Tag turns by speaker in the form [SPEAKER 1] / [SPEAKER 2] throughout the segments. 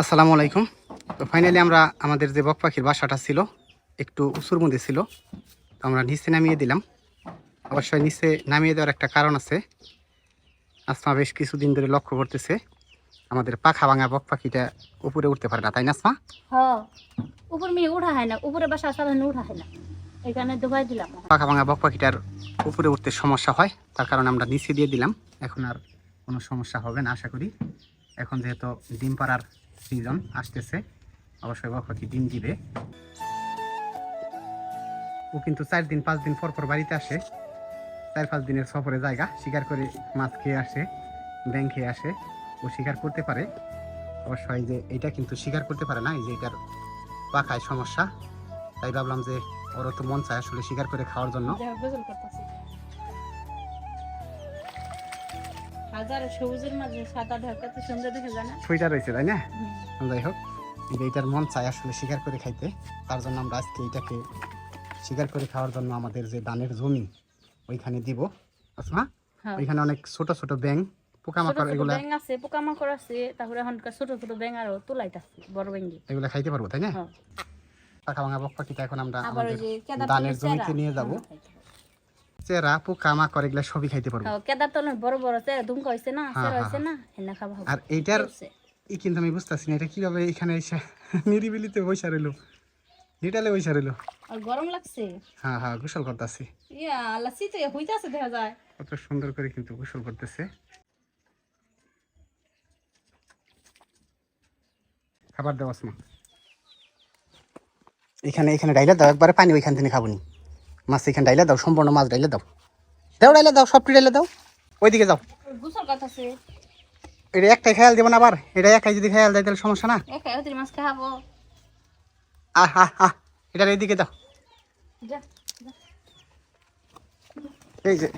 [SPEAKER 1] আসসালামু আলাইকুম। তো ফাইনালি আমরা আমাদের যে বক পাখির বাসাটা ছিল একটু উঁচুর মধ্যে ছিল তো আমরা নিচে নামিয়ে দিলাম। অবশ্যই নিচে নামিয়ে দেওয়ার একটা কারণ আছে। আসমা বেশ কিছুদিন ধরে লক্ষ্য করতেছে আমাদের পাখা ভাঙা বক পাখিটা উপরে উঠতে পারে না তাই না আসমা?
[SPEAKER 2] উপর মেয়ে উঠা হয় না উপরে বাসা সাধারণ উঠা হয় না। এখানে ডুবাই দিলাম।
[SPEAKER 1] পাখা ভাঙা বক পাখিটার উপরে উঠতে সমস্যা হয় তার কারণে আমরা নিচে দিয়ে দিলাম। এখন আর কোনো সমস্যা হবে না আশা করি। এখন যেহেতু ডিম পাড়ার সিজন আসতেছে। অবশ্যই বক পাখি ডিম দিবে। ও কিন্তু চার দিন, পাঁচ দিন পর পর বাড়িতে আসে। চার, পাঁচ দিনের সফরে জায়গা, শিকার করে মাছ খেয়ে আসে ব্যাং খেয়ে আসে। ও শিকার করতে পারে। অবশ্যই যে এটা কিন্তু শিকার করতে পারে না, এই যে এটার পাখায় সমস্যা। তাই ভাবলাম যে ওরও তো মন চায় আসলে শিকার করে খাওয়ার জন্য।
[SPEAKER 2] হাজার সবুজের মাঝে সাদা ঢাকাতে সুন্দর দেখে যায় না
[SPEAKER 1] রয়েছে তাই না? যাই হোক এই মন চায় আসলে শিকার করে খাইতে। তার জন্য আমরা আজকে এটাকে শিকার করে খাওয়ার জন্য আমাদের যে ধানের জমি ওইখানে দিব। আসমা
[SPEAKER 2] হ্যাঁ।
[SPEAKER 1] ওইখানে অনেক ছোট ছোট ব্যাং পোকামাকড়
[SPEAKER 2] ছোট
[SPEAKER 1] এগুলা
[SPEAKER 2] ব্যাং আছে পোকামাকড় আছে তারপরে এখনকার ছোট ছোট ব্যাং আরও তোলাইতাছে বড় ব্যাঙ্গি
[SPEAKER 1] এগুলা খাইতে পারব তাই না?
[SPEAKER 2] হ্যাঁ।
[SPEAKER 1] ভাঙা এখন আমরা আমাদের
[SPEAKER 2] তলের
[SPEAKER 1] জমিতে নিয়ে যাব।
[SPEAKER 2] হ্যাঁ,
[SPEAKER 1] চেরা পোকামাকড় এগুলা সবই খাইতে পারব।
[SPEAKER 2] হ্যাঁ, কেদার বড় বড় চেরা ধুমকা হয়েছে না
[SPEAKER 1] হ্যাঁ,
[SPEAKER 2] চেরা
[SPEAKER 1] হ্যাঁ,
[SPEAKER 2] না হেনা খাওয়া
[SPEAKER 1] আর এইটার
[SPEAKER 2] হয়েছে।
[SPEAKER 1] কিন্তু আমি বুঝতেছি না এটা কীভাবে এখানে এসে নিরিবিলিতে বৈশা রইল? লিটালে বৈশা রইল।
[SPEAKER 2] আর গরম লাগছে।
[SPEAKER 1] হ্যাঁ হ্যাঁ গোসল করতেছি।
[SPEAKER 2] ইয়া আল্লাহ শীতে হইতাছে দেখা যায়।
[SPEAKER 1] কত সুন্দর করে কিন্তু গোসল করতেছে। খাবার দাও আসমা। এখানে এখানে ডাইলা দাও একবারে পানি ওইখান থেকে খাব নি। মাছ এখানে ডাইলা দাও সম্পূর্ণ মাছ ডাইলা দাও। দাও ডাইলা দাও সবটি ডাইলা দাও। ওইদিকে যাও। এটা একটাই খেয়াল দেবো না আবার? এটা একাই যদি খেয়াল দেয় তাহলে সমস্যা না? আহ আহ আহ এটার এইদিকে দাও।
[SPEAKER 2] যা
[SPEAKER 1] এই যে।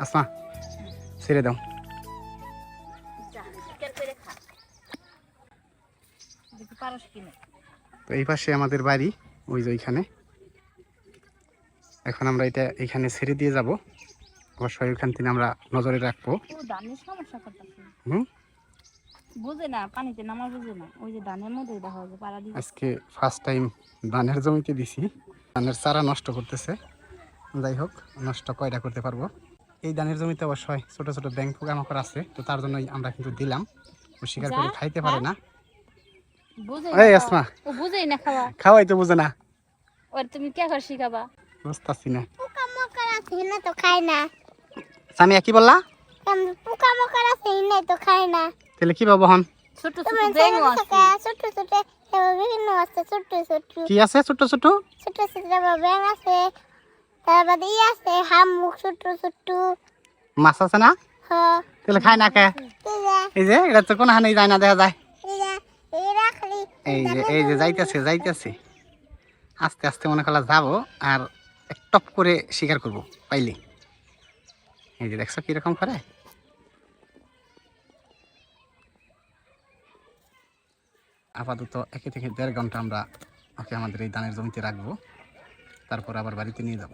[SPEAKER 1] আসমা ছেড়ে দাও। তো এই পাশে আমাদের বাড়ি ওই যে ওইখানে। এখন আমরা এটা এখানে ছেড়ে দিয়ে যাব। অবশ্যই ওইখান থেকে আমরা নজরে রাখব। হুম?
[SPEAKER 2] বুঝে না পানিতে নামা বুঝে না। ওই যে ধানের মধ্যে দেখা যায় পাড়া দিয়ে।
[SPEAKER 1] আজকে ফার্স্ট টাইম ধানের জমিতে দিছি। ধানের চারা নষ্ট করতেছে। যাই হোক নষ্ট কয়টা করতে পারব? এই ধানের জমিতে অবশ্যই ছোট ছোট ব্যাংক পোকামাকড় আছে তো তার জন্যই আমরা কিন্তু দিলাম। ও শিকার করে খাইতে পারে না। এই আসমা।
[SPEAKER 2] ও বুঝেই না খাওয়া।
[SPEAKER 1] খাওয়াই তো বুঝে না।
[SPEAKER 2] ওর তুমি কে করে শিখাবা?
[SPEAKER 1] বুঝতেছি না।
[SPEAKER 3] পোকা মকর আছে না তো খায় না।
[SPEAKER 1] সামিয়া কি বললা?
[SPEAKER 3] পোকা মকর আছে না তো খায় না।
[SPEAKER 1] তাহলে কি পাবো হন
[SPEAKER 2] ছোট ছোট
[SPEAKER 3] তোমার
[SPEAKER 2] আছে।
[SPEAKER 3] ছোট ছোট বিভিন্ন আছে ছোট ছোট।
[SPEAKER 1] কি আছে ছোট ছোট?
[SPEAKER 3] ছোট ছোট ব্যাং আছে তারপর ই আছে হামুক ছোট ছোট
[SPEAKER 1] মাছ আছে না?
[SPEAKER 3] হ।
[SPEAKER 1] তাহলে খায় না কে এই যে এটা তো কোনো হানি যায় না দেখা যায়। এই যে এই যে যাইতেছে যাইতেছে। আস্তে আস্তে মনে করলা যাব আর এক টপ করে শিকার করব পাইলে। এই যে দেখছ কীরকম করে? আপাতত একে থেকে দেড় ঘণ্টা আমরা ওকে আমাদের এই ধানের জমিতে রাখব। তারপর আবার বাড়িতে নিয়ে যাব।